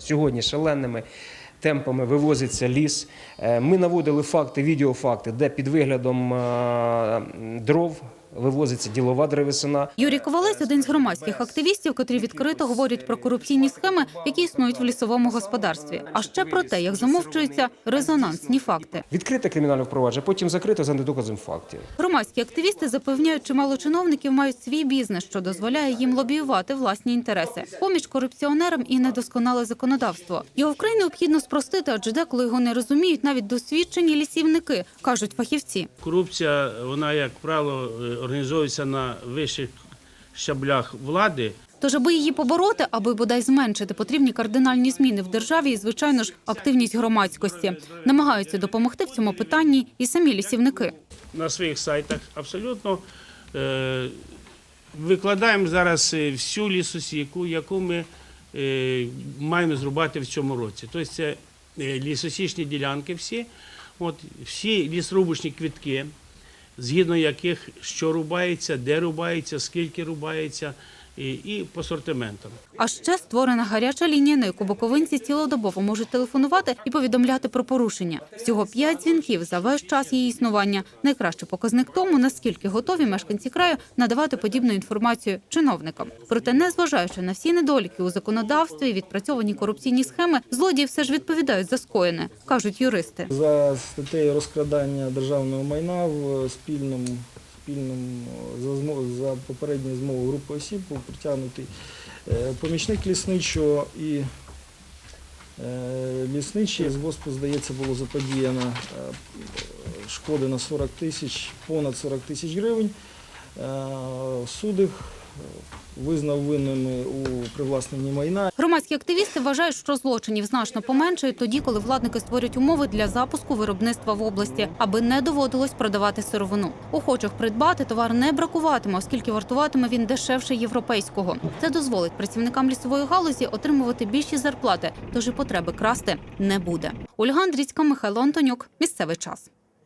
Сьогодні шаленими темпами вивозиться ліс. Е, Ми наводили факти, відеофакти, де під виглядом е, дров вивозиться ділова древесина. Юрій Ковалець – один з громадських активістів, котрі відкрито говорять про корупційні схеми, які існують в лісовому господарстві. А ще про те, як замовчуються резонансні факти. Відкрите кримінальне впровадження, потім закрите за недоказом фактів. Громадські активісти запевняють, чимало чиновників мають свій бізнес, що дозволяє їм лобіювати власні інтереси. Поміч корупціонерам і недосконале законодавство. Його вкрай необхідно спростити, адже деколи його не розуміють навіть досвідчені лісівники, кажуть фахівці. Корупція, вона, як правило, організовується на вищих щаблях влади. Тож, аби її побороти, аби бодай зменшити потрібні кардинальні зміни в державі і, звичайно ж, активність громадськості. Намагаються допомогти в цьому питанні і самі лісівники. на своїх сайтах абсолютно е, викладаємо зараз е, всю лісосіку, яку ми е, маємо зрубати в цьому році. Тобто це лісосічні ділянки всі, от, всі лісорубочні квітки, згідно яких що рубається, де рубається, скільки рубається, і, по сортиментам. А ще створена гаряча лінія, на яку боковинці цілодобово можуть телефонувати і повідомляти про порушення. Всього п'ять дзвінків за весь час її існування. Найкращий показник тому, наскільки готові мешканці краю надавати подібну інформацію чиновникам. Проте, незважаючи на всі недоліки у законодавстві і відпрацьовані корупційні схеми, злодії все ж відповідають за скоєне, кажуть юристи. За статтею розкрадання державного майна в спільному, спільному за, змо- за попередньою змовою групи осіб був притягнутий е, помічник лісничого і е, лісничий з госпу, здається, було заподіяно е, шкоди на 40 тисяч, понад 40 тисяч гривень. Е, Суд їх е, визнав винними у привласненні майна Громадські активісти вважають, що злочинів значно поменшують тоді, коли владники створюють умови для запуску виробництва в області, аби не доводилось продавати сировину. Охочих придбати товар не бракуватиме, оскільки вартуватиме він дешевше європейського. Це дозволить працівникам лісової галузі отримувати більші зарплати, тож і потреби красти не буде. Ольга Андрійська, Михайло Антонюк. Місцевий час.